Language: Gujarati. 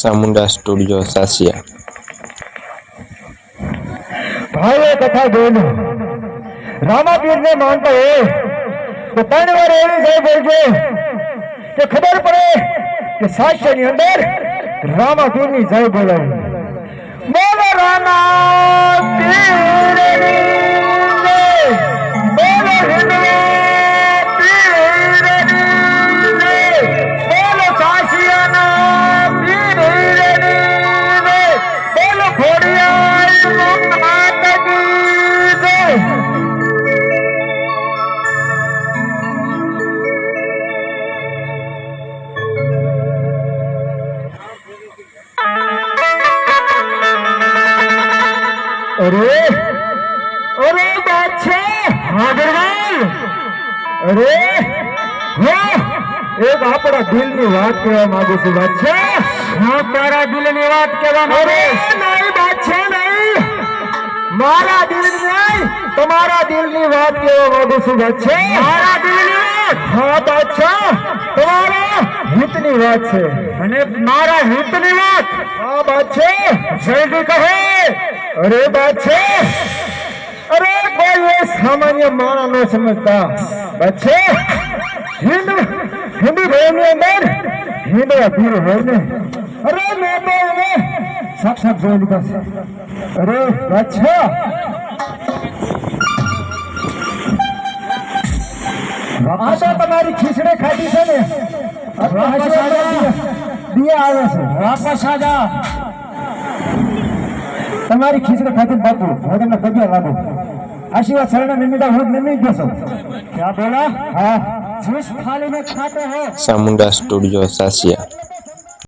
ચામુંડા સ્ટુડિયો સાસિયા. ભાઈએ કથા જોઈને રામાપીર ને માનતો હોય તો ત્રણ વાર એવી જય બોલજો કે ખબર પડે કે સાક્ષ્ય અંદર રામાપીરની જય બોલાવી. બોલો રામાપીરની અરે અરે બાદશાહ હાગરવાલ. અરે હે એક આપણા દિલની વાત કહેવા માંગુ છું બાદશાહ હું તારા દિલની વાત કહેવા માંગુ નહીં બાદશાહ નહીં. મારા દિલની નહીં તમારા દિલની વાત કહેવા માંગુ છું બાદશાહ મારા દિલની વાત? હા બાદશાહ તમારા હિતની વાત છે. અને મારા હિતની વાત? હા બાદશાહ જલ્દી કહો. અરે બાદશાહ અરે કોઈ એ સામાન્ય માણસ ન સમજતા. બાદશાહ હિન્દુ હિન્દુ ધર્મની અંદર હિન્દુ પીર હોય ને. અરે મેં તો એને સાક્ષાત જોઈ લીધા છે. અરે બાદશાહ આ તો તમારી ખીચડે ખાધી છે ને? વાપસ દિયા આવે છે. વાપસ આજા. તમારી ખીચડી ખાતી બાપુ હું તમને પગે લાગુ આશીર્વાદ શરણે નિમિતા હું નિમિત જશો ક્યાં બોલા? હા. જુસ થાળી મેં ખાતે હો. સામુંડા સ્ટુડિયો સાસિયા.